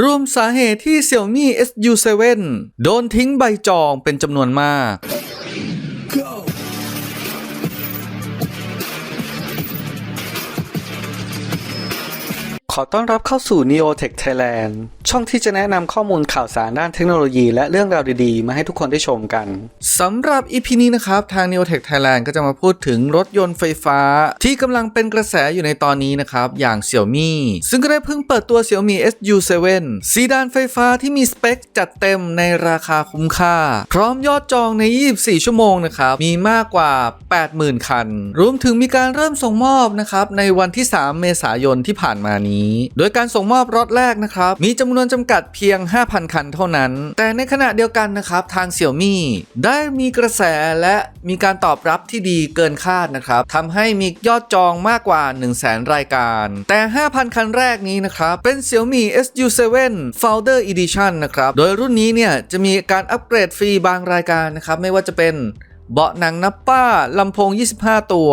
รวมสาเหตุที่ Xiaomi SU7 โดนทิ้งใบจองเป็นจำนวนมาก ขอต้อนรับเข้าสู่ Neotech Thailand ช่องที่จะแนะนำข้อมูลข่าวสารด้านเทคโนโลยี และเรื่องราวดีๆ มาให้ทุกคนได้ชมกันสำหรับ EP นี้นะครับ ทาง Neotech Thailand ก็จะมาพูดถึงรถยนต์ไฟฟ้า ที่กำลังเป็นกระแสอยู่ในตอนนี้นะครับ อย่าง Xiaomi ซึ่งก็ได้เพิ่งเปิดตัว Xiaomi SU7 ซีดานไฟฟ้าที่มีสเปคจัดเต็มในราคาคุ้มค่า พร้อมยอดจองใน 24 ชั่วโมงนะครับมีมากกว่า 80,000 คัน รวมถึงมีการเริ่มส่งมอบนะครับในวันที่ 3 เมษายนที่ผ่านมานี้โดยการส่งมอบรถแรกนะครับ มีจำนวนจำกัดเพียง 5,000 คันเท่านั้น แต่ในขณะเดียวกันนะครับทาง Xiaomi ได้มีกระแสและมีการตอบรับที่ดีเกินคาดนะครับทำให้มียอดจองมากกว่า 100,000รายการ แต่ 5,000 คันแรกนี้นะครับเป็น Xiaomi SU7 Founder Edition นะครับโดยรุ่นนี้เนี่ยจะมีการอัปเกรดฟรีบางรายการนะครับไม่ว่าจะเป็นเบาะหนังนับป้าลำโพง 25 ตัว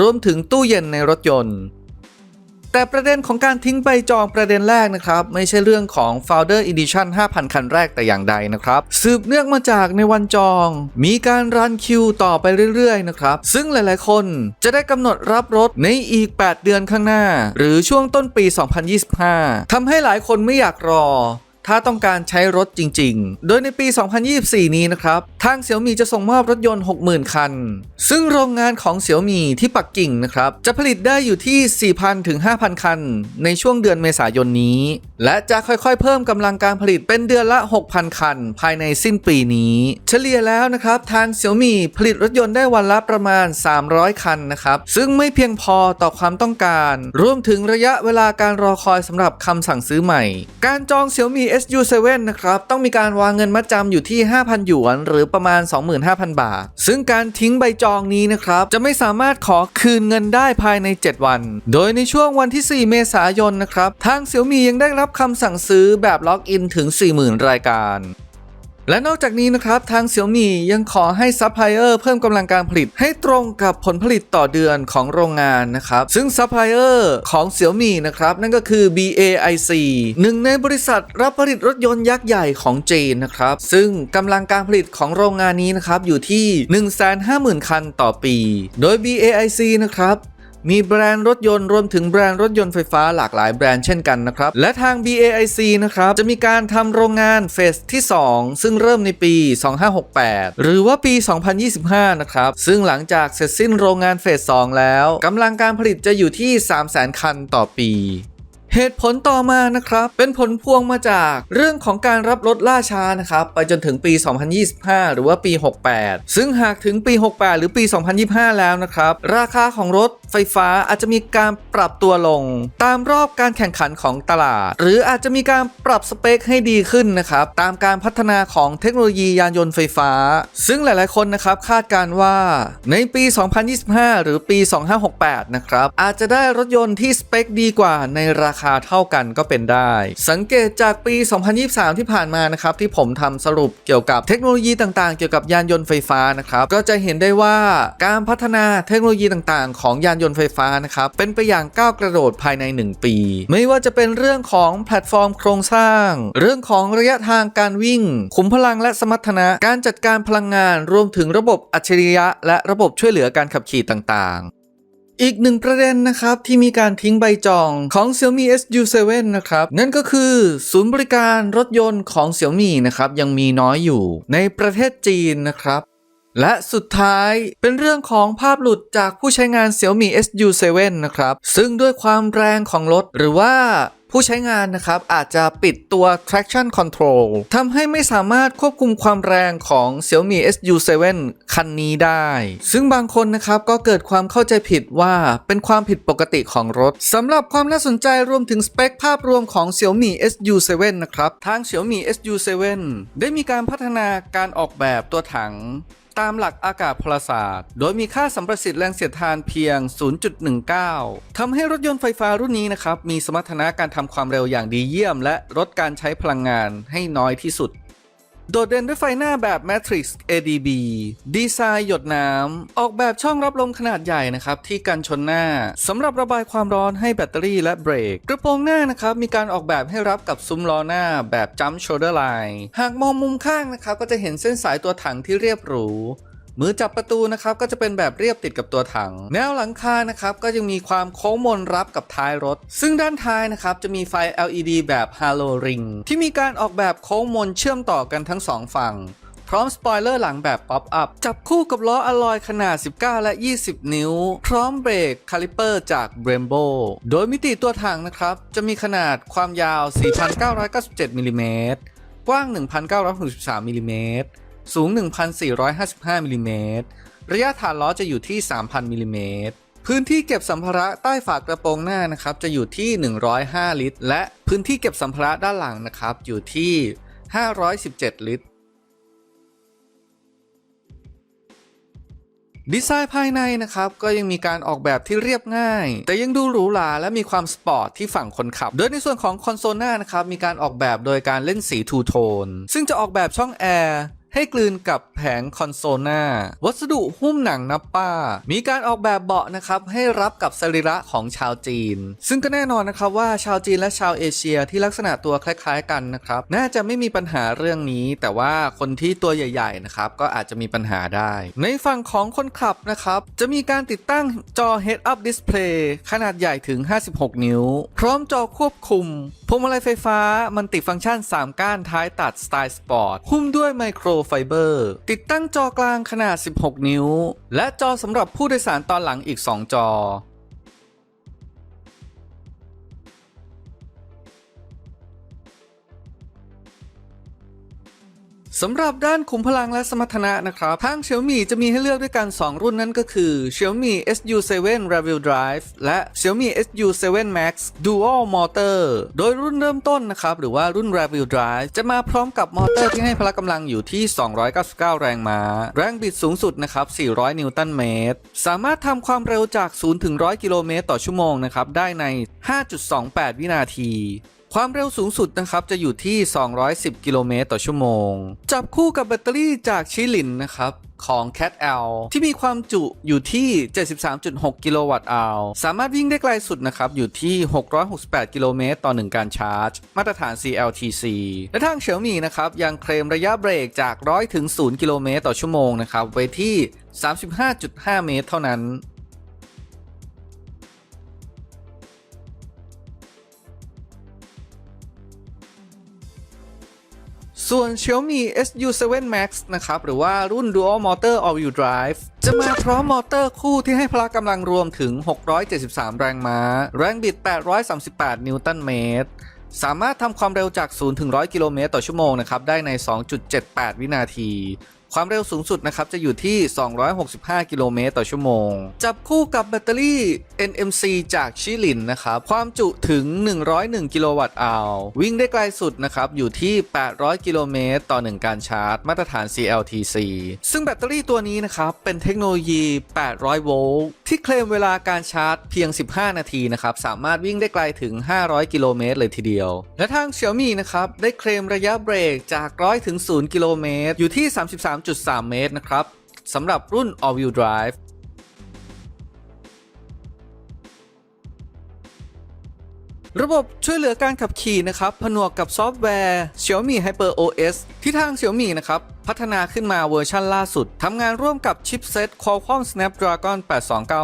รวมถึงตู้เย็นในรถยนต์ แต่ประเด็นของการทิ้งใบจองประเด็นแรกนะครับ ไม่ใช่เรื่องของ Founder Edition 5,000 คันแรกแต่อย่างใดนะครับ สืบเนื่องมาจากในวันจอง มีการรันคิวต่อไปเรื่อยๆนะครับ ซึ่งหลายๆคนจะได้กำหนดรับรถในอีก 8 เดือนข้างหน้า หรือช่วงต้นปี 2025 ทำให้หลายคนไม่อยากรอ ถ้าต้องการใช้รถจริง ๆ โดยในปี 2024 นี้นะครับทางเสี่ยวมีจะส่งมอบรถยนต์ 60,000 คัน ซึ่งโรงงานของเสี่ยวมีที่ปักกิ่งนะครับจะผลิตได้อยู่ที่ 4,000 ถึง 5,000 คัน ในช่วงเดือนเมษายนนี้ และจะค่อยๆ เพิ่มกำลังการผลิตเป็นเดือนละ 6,000 คัน ภายในสิ้นปีนี้ เฉลี่ยแล้วนะครับทางเสี่ยวมีผลิตรถยนต์ได้วันละประมาณ 300 คันนะครับซึ่งไม่เพียงพอต่อความต้องการ รวมถึงระยะเวลาการรอคอยสำหรับคำสั่งซื้อใหม่ การจอง Xiaomi SU7 นะครับต้องมีการวางเงินมัดจำอยู่ที่ 5,000 หยวน หรือประมาณ 25,000 บาท ซึ่งการทิ้งใบจองนี้นะครับจะไม่สามารถขอคืนเงินได้ภายใน 7 วัน โดยในช่วงวันที่ 4 เมษายนนะครับทางเซี่ยมียังได้รับคำสั่งซื้อแบบล็อกอินถึง 40,000 รายการ และนอกจากนี้นะครับทาง Xiaomi ยังขอให้ซัพพลายเออร์เพิ่มกำลังการผลิตให้ตรงกับผลผลิตต่อเดือนของโรงงานนะครับ ซึ่งซัพพลายเออร์ของ Xiaomi นะครับ นั่นก็คือ BAIC หนึ่งในบริษัทรับผลิตรถยนต์ยักษ์ใหญ่ของจีนนะครับ ซึ่งกำลังการผลิตของโรงงานนี้นะครับอยู่ที่ 150,000 คันต่อปี โดย BAIC นะครับ มีแบรนด์รถยนต์รวมถึงแบรนด์รถยนต์ไฟฟ้าหลากหลายแบรนด์เช่นกันนะครับ และทาง BAIC นะครับจะมีการทำโรงงานเฟสที่ 2 ซึ่งเริ่มในปี 2568 หรือว่าปี 2025 นะครับ ซึ่งหลังจากเสร็จสิ้นโรงงานเฟส 2 แล้วกำลังการผลิตจะอยู่ที่ 300,000 คันต่อปี เหตุผลต่อมานะครับ เป็นผลพวงมาจากเรื่องของการรับรถล่าช้านะครับ ไปจนถึงปี 2025 หรือว่าปี 68 ซึ่งหากถึงปี 68 หรือปี 2025 แล้วนะครับ ราคาของรถไฟฟ้าอาจจะมีการปรับตัวลง ตามรอบการแข่งขันของตลาด หรืออาจจะมีการปรับสเปคให้ดีขึ้นนะครับ ตามการพัฒนาของเทคโนโลยียานยนต์ไฟฟ้า ซึ่งหลาย ๆ คนนะครับคาดการณ์ว่าในปี 2025 หรือปี 2568 นะครับอาจจะได้รถยนต์ที่สเปคดีกว่าในราคาเท่ากันก็เป็นได้ สังเกตจากปี 2023 ที่ผ่านมานะครับที่ผมทำสรุปเกี่ยวกับเทคโนโลยีต่างๆ เกี่ยวกับยานยนต์ไฟฟ้านะครับก็จะเห็นได้ว่าการพัฒนาเทคโนโลยีต่างๆ ของยานยนต์ไฟฟ้านะครับเป็นไปอย่างก้าวกระโดดภายใน 1 ปี ไม่ว่าจะเป็นเรื่องของแพลตฟอร์มโครงสร้าง เรื่องของระยะทางการวิ่ง ขุมพลังและสมรรถนะการจัดการพลังงานรวมถึงระบบอัจฉริยะ และระบบช่วยเหลือการขับขี่ต่างๆ อีกหนึ่งประเด็นนะครับ ที่มีการทิ้งใบจองของ Xiaomi SU7 นะครับ นั่นก็คือศูนย์บริการรถยนต์ของ Xiaomi นะครับ ยังมีน้อยอยู่ในประเทศจีนนะครับและสุดท้ายเป็นเรื่องของภาพหลุดจากผู้ใช้งาน Xiaomi SU7 นะครับ ซึ่งด้วยความแรงของรถ หรือว่า ผู้ใช้งานนะครับอาจจะปิดตัว traction control ทำให้ไม่สามารถควบคุมความแรงของ Xiaomi SU7 คันนี้ได้ ซึ่งบางคนนะครับก็เกิดความเข้าใจผิดว่าเป็นความผิดปกติของรถสำหรับความน่าสนใจรวมถึงสเปคภาพรวมของ Xiaomi SU7 นะครับ ทาง Xiaomi SU7 ได้มีการพัฒนาการออกแบบตัวถังตามหลักอากาศพลศาสตร์ โดยมีค่าสัมประสิทธิ์แรงเสียดทานเพียง 0.19ทำให้รถยนต์ไฟฟ้ารุ่นนี้นะครับ มีสมรรถนะการทำความเร็วอย่างดีเยี่ยม และลดการใช้พลังงานให้น้อยที่สุด โดดเด่นด้วยไฟหน้าแบบ Matrix ADB ดีไซน์หยดน้ำ ออกแบบช่องรับลมขนาดใหญ่นะครับ ที่กันชนหน้าสำหรับระบายความร้อนให้แบตเตอรี่และเบรก กระโปรงหน้านะครับ มีการออกแบบให้รับกับซุ้มล้อหน้าแบบ Jump Shoulder Line หากมองมุมข้างนะครับ ก็จะเห็นเส้นสายตัวถังที่เรียบหรู มือจับประตูนะครับก็จะเป็นแบบเรียบติดกับตัวถัง แนวหลังคานะครับก็ยังมีความโค้งมนรับกับท้ายรถ ซึ่งด้านท้ายนะครับจะมีไฟ LED แบบ Halo Ring ที่มีการออกแบบโค้งมนเชื่อมต่อกันทั้งสองฝั่งพร้อมสปอยเลอร์หลังแบบป๊อปอัพ จับคู่กับล้ออลลอยขนาด 19 และ 20 นิ้ว พร้อมเบรกคาลิเปอร์จาก Brembo โดยมิติตัวถังนะครับ จะมีขนาดความยาว 4,997มิลลิเมตรกว้าง 1,963มิลลิเมตร สูง 1,455มิลลิเมตรระยะฐานล้อจะอยู่ที่ 3,000มิลลิเมตรพื้นที่เก็บสัมภาระใต้ฝากระโปรงหน้านะครับจะอยู่ที่ 105 ลิตร และพื้นที่เก็บสัมภาระด้านหลังนะครับอยู่ที่ 517 ลิตร ดีไซน์ภายในนะครับก็ยังมีการออกแบบที่เรียบง่าย แต่ยังดูหรูหราและมีความสปอร์ตที่ฝั่งคนขับ โดยในส่วนของคอนโซลหน้านะครับมีการออกแบบโดยการเล่นสีทูโทน ซึ่งจะออกแบบช่องแอร์ ให้กลืนกับแผงคอนโซลหน้า วัสดุหุ้มหนังนับป้า มีการออกแบบเบาะนะครับให้รับกับสรีระของชาวจีน ซึ่งก็แน่นอนนะครับว่าชาวจีนและชาวเอเชียที่ลักษณะตัวคล้ายๆกันนะครับน่าจะไม่มีปัญหาเรื่องนี้ แต่ว่าคนที่ตัวใหญ่ๆนะครับก็อาจจะมีปัญหาได้ ในฝั่งของคนขับนะครับจะมีการติดตั้งจอ Head Up Display ขนาดใหญ่ถึง 56 นิ้ว พร้อมจอควบคุมพวงมาลัยไฟฟ้ามันติดฟังก์ชัน 3 ก้านท้ายตัดสไตล์สปอร์ตหุ้มด้วยไมโครไฟเบอร์ติดตั้งจอกลางขนาด 16 นิ้ว และจอสำหรับผู้โดยสารตอนหลังอีก 2 จอ สำหรับด้านขุมพลังและสมรรถนะนะครับ ทาง Xiaomi จะมีให้เลือกด้วยกัน 2 รุ่นนั่นก็คือ Xiaomi SU7 Rear-wheel Drive และ Xiaomi SU7 Max Dual Motor โดยรุ่นเริ่มต้นนะครับ หรือว่ารุ่น Rear-wheel Drive จะมาพร้อมกับมอเตอร์ที่ให้พละกำลังอยู่ที่ 299 แรงม้า แรงบิดสูงสุดนะครับ 400 นิวตันเมตร สามารถทำความเร็วจาก 0 ถึง 100 กิโลเมตรต่อชั่วโมงนะครับ ได้ใน 5.28 วินาที ความเร็วสูงสุดนะครับจะอยู่ที่ 210 กิโลเมตรต่อชั่วโมง จับคู่กับแบตเตอรี่จากชิลินนะครับของ Cat L ที่มีความจุอยู่ที่ 73.6 กิโลวัตต์อาวสามารถวิ่งได้ไกลสุดนะครับ อยู่ที่ 668 กิโลเมตรต่อ 1 การชาร์จ มาตรฐาน CLTC และทาง Xiaomi นะครับ ยังเคลมระยะเบรกจาก 100 ถึง 0 กิโลเมตรต่อชั่วโมงนะครับ ไว้ที่ 35.5 เมตรเท่านั้น ส่วน Xiaomi SU7 Max นะครับ หรือว่ารุ่น Dual Motor All-Wheel Drive จะมาพร้อมมอเตอร์คู่ที่ให้พละกำลังรวมถึง 673 แรงม้า แรงบิด 838 นิวตันเมตร สามารถทำความเร็วจาก 0 ถึง 100 กิโลเมตรต่อชั่วโมงนะครับ ได้ใน 2.78 วินาที ความเร็วสูงสุดนะครับจะอยู่ที่ 265 กิโลเมตรต่อชั่วโมง จับคู่กับแบตเตอรี่ NMC จากชิลินนะครับ ความจุถึง 101 กิโลวัตต์อาววิ่งได้ไกลสุดนะครับ อยู่ที่ 800 กิโลเมตรต่อ 1 การชาร์จ มาตรฐาน CLTC ซึ่งแบตเตอรี่ตัวนี้นะครับ เป็นเทคโนโลยี 800 โวลต์ที่เคลมเวลาการชาร์จเพียง 15 นาทีนะครับ สามารถวิ่งได้ไกลถึง 500 กิโลเมตรเลยทีเดียว และทาง Xiaomi นะครับได้เคลมระยะเบรกจาก 100 ถึง 0 กิโลเมตรอยู่ที่33.3 เมตรนะครับสำหรับรุ่น All Wheel Drive ระบบช่วยเหลือการขับขี่นะครับ ผนวกกับซอฟต์แวร์ Xiaomi Hyper OS ที่ทาง Xiaomi นะครับ พัฒนาขึ้นมาเวอร์ชั่นล่าสุดทำงานร่วมกับชิปเซต Qualcomm Snapdragon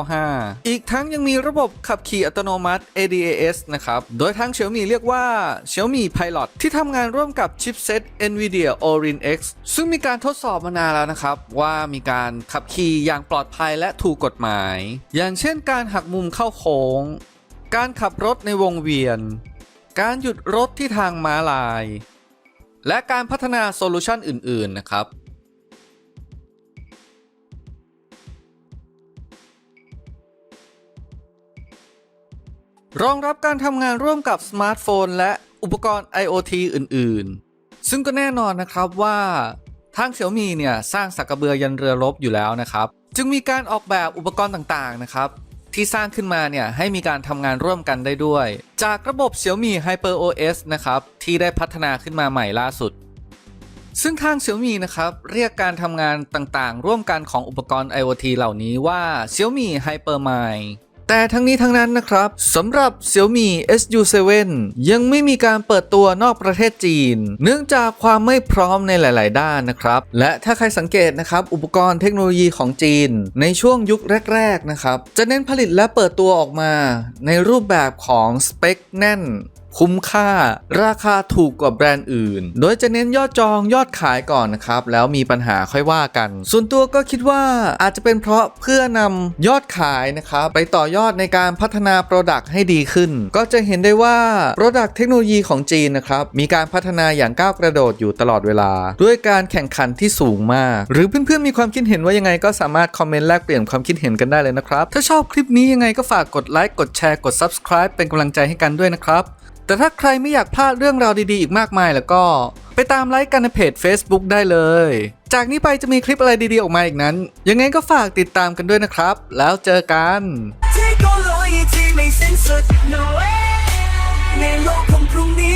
8295 อีกทั้งยังมีระบบขับขี่อัตโนมัติ ADAS นะครับ โดยทาง Xiaomi เรียกว่า Xiaomi Pilot ที่ทำงานร่วมกับชิปเซต NVIDIA Orin X ซึ่งมีการทดสอบมานานแล้วนะครับ ว่ามีการขับขี่อย่างปลอดภัยและถูกกฎหมาย อย่างเช่นการหักมุมเข้าโค้ง การขับรถในวงเวียน การหยุดรถที่ทางม้าลาย และการพัฒนาโซลูชันอื่น ๆ นะครับ รองรับการทำงานร่วมกับสมาร์ทโฟน และอุปกรณ์ IoT อื่น ๆ ซึ่งก็แน่นอนนะครับว่าทาง Xiaomi เนี่ยสร้างสักกระเบือยันเรือรบอยู่แล้วนะครับ จึงมีการออกแบบอุปกรณ์ต่าง ๆ นะครับ ที่สร้างขึ้นมาเนี่ยให้มีการทำงานร่วมกันได้ด้วย จากระบบ Xiaomi Hyper OS นะครับที่ได้พัฒนาขึ้นมาใหม่ล่าสุด ซึ่งทาง Xiaomi นะครับเรียกการทำงานต่างๆ ร่วมกันของอุปกรณ์ IoT เหล่านี้ว่า Xiaomi Hypermind แต่ทั้งนี้ทั้งนั้นนะครับสำหรับ Xiaomi SU7 ยังไม่มีการเปิดตัวนอกประเทศจีน เนื่องจากความไม่พร้อมในหลาย ๆ ด้านนะครับ และถ้าใครสังเกตนะครับ อุปกรณ์เทคโนโลยีของจีน ในช่วงยุคแรก ๆ นะครับ จะเน้นผลิตและเปิดตัวออกมา ในรูปแบบของสเปคแน่น คุ้มค่า ราคาถูกกว่าแบรนด์อื่น โดยจะเน้นยอดจองยอดขายก่อนนะครับ แล้วมีปัญหาค่อยว่ากัน ส่วนตัวก็คิดว่าอาจจะเป็นเพราะเพื่อนำยอดขายนะครับไปต่อยอดในการพัฒนา Product ให้ดีขึ้น ก็จะเห็นได้ว่า Product เทคโนโลยีของจีนนะครับมีการพัฒนาอย่างก้าวกระโดดอยู่ตลอดเวลา ด้วยการแข่งขันที่สูงมาก หรือเพื่อนๆมีความคิดเห็นว่ายังไงก็สามารถคอมเมนต์แลกเปลี่ยนความคิดเห็นกันได้เลยนะครับ ถ้าชอบคลิปนี้ยังไงก็ฝากกดไลค์กดแชร์กด Subscribe เป็นกำลังใจให้กันด้วยนะครับ แต่ถ้าใครไม่อยากพลาดเรื่องราวดีๆ อีกมากมายแล้วก็ ไปตามไลค์กันในเพจ Facebook ได้เลย จากนี้ไปจะมีคลิปอะไรดีๆ ออกมาอีกนั้น ยังไงก็ฝากติดตามกันด้วยนะครับ แล้วเจอกันเทคโนโลยีที่ไม่สิ้นสุด no way ในโลกของพรุ่งนี้